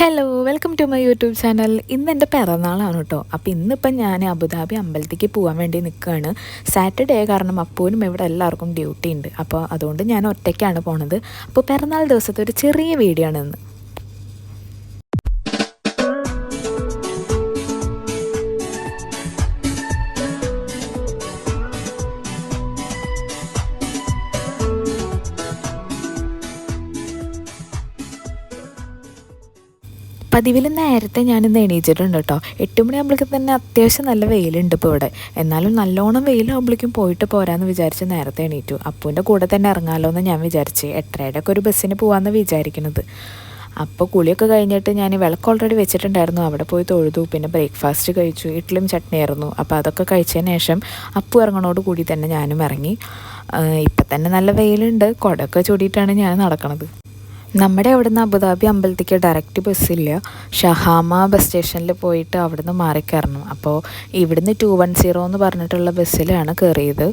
Hello welcome to my YouTube channel ഇന്ന് എന്റെ പിറന്നാളാണ് കേട്ടോ. അപ്പോൾ ഇന്നിപ്പം ഞാൻ അബുദാബി അമ്പലത്തേക്ക് പോകാൻ വേണ്ടി നിൽക്കുകയാണ് സാറ്റർഡേ കാരണം അപ്പൂനും ഇവിടെ എല്ലാവർക്കും ഡ്യൂട്ടി ഉണ്ട്. അപ്പോൾ അതുകൊണ്ട് ഞാൻ ഒറ്റയ്ക്കാണ് പോണത്. അപ്പോൾ പിറന്നാൾ ദിവസത്തെ ഒരു ചെറിയ വീഡിയോ ആണ് ഇന്ന്. പതിവിൽ നേരത്തെ ഞാനിന്ന് എണീച്ചിട്ടുണ്ട് കേട്ടോ. എട്ട് മണിയാകുമ്പോഴേക്കും തന്നെ അത്യാവശ്യം നല്ല വെയിലുണ്ട് ഇപ്പോൾ ഇവിടെ. എന്നാലും നല്ലോണം വെയിലാകുമ്പോഴേക്കും പോയിട്ട് പോരാന്ന് വിചാരിച്ച് നേരത്തെ എണീറ്റു. അപ്പൂന്റെ കൂടെ തന്നെ ഇറങ്ങാമല്ലോ എന്ന് ഞാൻ വിചാരിച്ച് എട്ടരയുടെ ഒക്കെ ഒരു ബസ്സിന് പോകാമെന്ന് വിചാരിക്കുന്നത് അപ്പോൾ കുളിയൊക്കെ കഴിഞ്ഞിട്ട് ഞാൻ വിളക്ക് ഓൾറെഡി വെച്ചിട്ടുണ്ടായിരുന്നു. അവിടെ പോയി തൊഴുതു പിന്നെ ബ്രേക്ക്ഫാസ്റ്റ് കഴിച്ചു ഇഡ്ഡലിയും ചട്നിയായിരുന്നു അപ്പോൾ അതൊക്കെ കഴിച്ചതിന് ശേഷം അപ്പു ഇറങ്ങണോട് കൂടി തന്നെ ഞാനും ഇറങ്ങി. ഇപ്പം തന്നെ നല്ല വെയിലുണ്ട്. കുടയൊക്കെ ചൂടിയിട്ടാണ് ഞാൻ നടക്കണത്. നമ്മുടെ അവിടുന്ന് അബുദാബി അമ്പലത്തേക്ക് ഡയറക്റ്റ് ബസ്സില്ല ഷഹാമ ബസ് സ്റ്റേഷനിൽ പോയിട്ട് അവിടുന്ന് മാറിക്കയറണം അപ്പോൾ ഇവിടുന്ന് ടു വൺ സീറോ എന്ന് പറഞ്ഞിട്ടുള്ള ബസ്സിലാണ് കയറിയത്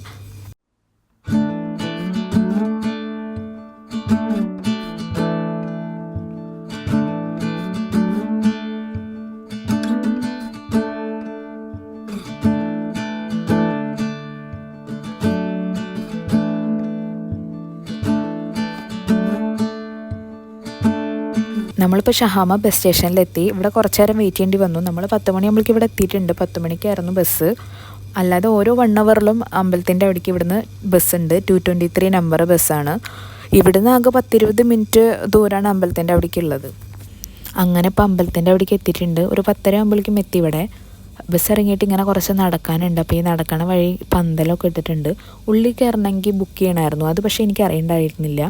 നമ്മളിപ്പോൾ ഷഹാമ ബസ് സ്റ്റേഷനിലെത്തി ഇവിടെ കുറച്ച് നേരം വെയിറ്റ് ചെയ്യേണ്ടി വന്നു. നമ്മൾ പത്ത് മണി നമ്മൾക്ക് ഇവിടെ എത്തിയിട്ടുണ്ട്. പത്ത് മണിക്കായിരുന്നു ബസ് അല്ലാതെ ഓരോ വൺ അവറിലും അമ്പലത്തിന്റെ അവിടേക്ക് ഇവിടുന്ന് ബസ്സുണ്ട് ടു ട്വന്റി ത്രീ നമ്പർ ബസ്സാണ് ഇവിടുന്ന് ആകെ പത്തിരുപത് മിനിറ്റ് ദൂരമാണ് അമ്പലത്തിന്റെ അവിടേക്ക് ഉള്ളത്. അങ്ങനെ ഇപ്പോൾ അമ്പലത്തിന്റെ അവിടേക്ക് എത്തിയിട്ടുണ്ട്. ഒരു പത്തര ആകുമ്പോഴേക്കും എത്തി ഇവിടെ. ബസ് ഇറങ്ങിയിട്ട് ഇങ്ങനെ കുറച്ച് നടക്കാനുണ്ട്. അപ്പോൾ ഈ നടക്കണ വഴി പന്തലൊക്കെ ഇട്ടിട്ടുണ്ട്. ഉള്ളിൽ കയറണമെങ്കിൽ ബുക്ക് ചെയ്യണമായിരുന്നു. അത് പക്ഷേ എനിക്ക് അറിയണ്ടായിരുന്നില്ല.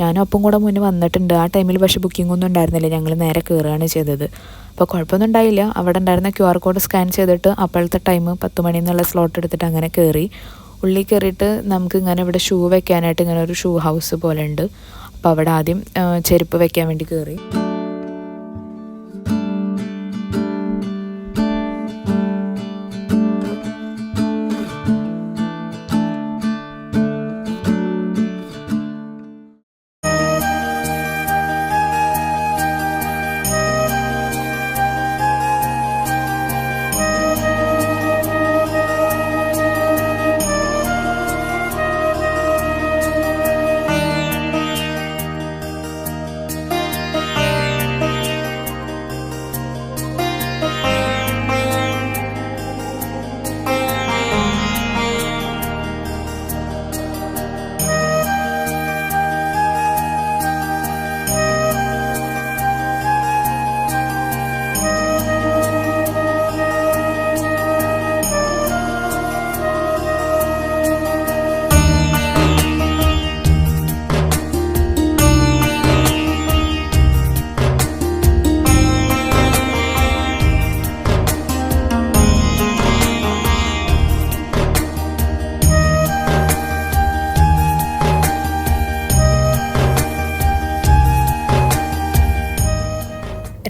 ഞാനും ഒപ്പം കൂടെ മുന്നേ വന്നിട്ടുണ്ട്. ആ ടൈമിൽ പക്ഷെ ബുക്കിംഗ് ഒന്നും ഉണ്ടായിരുന്നില്ല. ഞങ്ങൾ നേരെ കയറുകയാണ് ചെയ്തത്. അപ്പോൾ കുഴപ്പമൊന്നും ഉണ്ടായില്ല. അവിടെ ഉണ്ടായിരുന്ന ക്യു ആർ കോഡ് സ്കാൻ ചെയ്തിട്ട് അപ്പോഴത്തെ ടൈം പത്ത് മണി എന്നുള്ള സ്ലോട്ട് എടുത്തിട്ട് അങ്ങനെ കയറി ഉള്ളിൽ കയറിയിട്ട് നമുക്ക് ഇങ്ങനെ ഇവിടെ ഷൂ വെക്കാനായിട്ട് ഇങ്ങനെ ഒരു ഷൂ ഹൗസ് പോലെ ഉണ്ട്. അപ്പോൾ അവിടെ ആദ്യം ചെരുപ്പ് വെക്കാൻ വേണ്ടി കയറി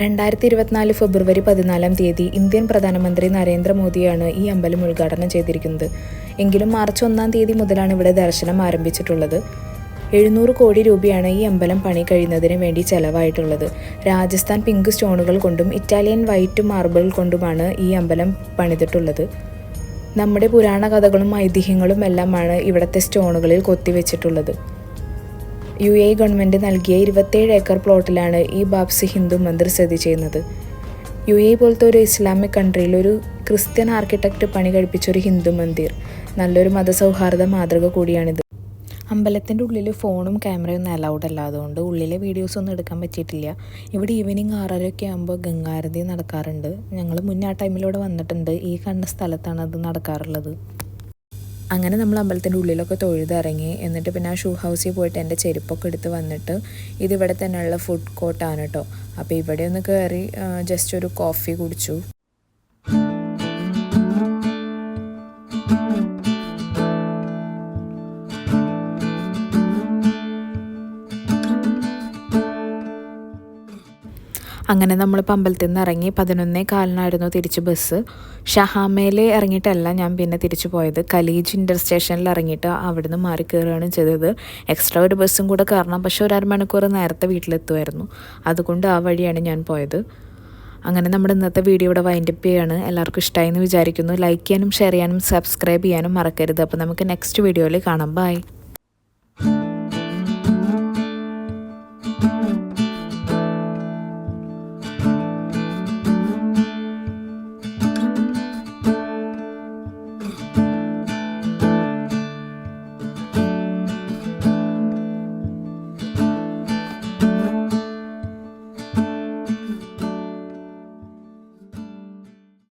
രണ്ടായിരത്തി ഇരുപത്തിനാല് ഫെബ്രുവരി പതിനാലാം തീയതി ഇന്ത്യൻ പ്രധാനമന്ത്രി നരേന്ദ്രമോദിയാണ് ഈ അമ്പലം ഉദ്ഘാടനം ചെയ്തിരിക്കുന്നത്. എങ്കിലും മാർച്ച് ഒന്നാം തീയതി മുതലാണ് ഇവിടെ ദർശനം ആരംഭിച്ചിട്ടുള്ളത്. എഴുന്നൂറ് കോടി രൂപയാണ് ഈ അമ്പലം പണി കഴിയുന്നതിന് വേണ്ടി ചെലവായിട്ടുള്ളത്. രാജസ്ഥാൻ പിങ്ക് സ്റ്റോണുകൾ കൊണ്ടും ഇറ്റാലിയൻ വൈറ്റ് മാർബിൾ കൊണ്ടുമാണ് ഈ അമ്പലം പണിതിട്ടുള്ളത്. നമ്മുടെ പുരാണ കഥകളും ഐതിഹ്യങ്ങളും എല്ലാമാണ് ഇവിടുത്തെ സ്റ്റോണുകളിൽ കൊത്തിവെച്ചിട്ടുള്ളത്. യു എ ഗവൺമെന്റ് നൽകിയ ഇരുപത്തേഴ് ഏക്കർ പ്ലോട്ടിലാണ് ഈ ബാബ്സി ഹിന്ദു മന്ദിർ സ്ഥിതി ചെയ്യുന്നത്. യു എ പോലത്തെ ഒരു ഇസ്ലാമിക് കൺട്രിയിൽ ഒരു ക്രിസ്ത്യൻ ആർക്കിടെക്റ്റ് പണി കഴിപ്പിച്ച ഒരു ഹിന്ദു മന്ദിർ. നല്ലൊരു മതസൗഹാർദ്ദ മാതൃക കൂടിയാണിത്. അമ്പലത്തിന്റെ ഉള്ളിൽ ഫോണും ക്യാമറയും ഒന്നും അലൗഡ് അല്ല അതുകൊണ്ട് ഉള്ളിലെ വീഡിയോസ് ഒന്നും എടുക്കാൻ പറ്റിയിട്ടില്ല. ഇവിടെ ഈവനിങ് ആറരയൊക്കെ ആകുമ്പോൾ ഗംഗാരതി നടക്കാറുണ്ട്. ഞങ്ങൾ മുന്നേ ആ ടൈമിലൂടെ വന്നിട്ടുണ്ട്. ഈ കണ്ട സ്ഥലത്താണ് അത് നടക്കാറുള്ളത്. അങ്ങനെ നമ്മൾ അമ്പലത്തിന്റെ ഉള്ളിലൊക്കെ തൊഴുതിറങ്ങി എന്നിട്ട് പിന്നെ ആ ഷൂ ഹൗസിൽ പോയിട്ട് എന്റെ ചെരുപ്പൊക്കെ എടുത്ത് വന്നിട്ട് ഇതിവിടെ തന്നെയുള്ള ഫുഡ് കോർട്ടാണ് കേട്ടോ അപ്പോൾ ഇവിടെ ഒന്ന് കയറി ജസ്റ്റ് ഒരു കോഫി കുടിച്ചു. അങ്ങനെ നമ്മൾ അമ്പലത്തിൽ നിന്ന് ഇറങ്ങി പതിനൊന്നേ കാലിനായിരുന്നു തിരിച്ച് ബസ് ഷഹാമയിലെ ഇറങ്ങിയിട്ടല്ല ഞാൻ പിന്നെ തിരിച്ചു പോയത്. കലീജ് ഇന്റർ സ്റ്റേഷനിൽ ഇറങ്ങിയിട്ട് അവിടുന്ന് മാറി കയറുകയാണ് ചെയ്തത്. എക്സ്ട്രാ ഒരു ബസ്സും കൂടെ കയറണം. പക്ഷേ ഒരു അരമണിക്കൂർ നേരത്തെ വീട്ടിലെത്തുമായിരുന്നു അതുകൊണ്ട് ആ വഴിയാണ് ഞാൻ പോയത്. അങ്ങനെ നമ്മുടെ ഇന്നത്തെ വീഡിയോ ഇവിടെ വൈൻഡപ്പ് ചെയ്യുകയാണ് എല്ലാവർക്കും ഇഷ്ടമായി എന്ന് വിചാരിക്കുന്നു. ലൈക്ക് ചെയ്യാനും ഷെയർ ചെയ്യാനും സബ്സ്ക്രൈബ് ചെയ്യാനും മറക്കരുത്. അപ്പോൾ നമുക്ക് നെക്സ്റ്റ് വീഡിയോയിൽ കാണാം. ബൈ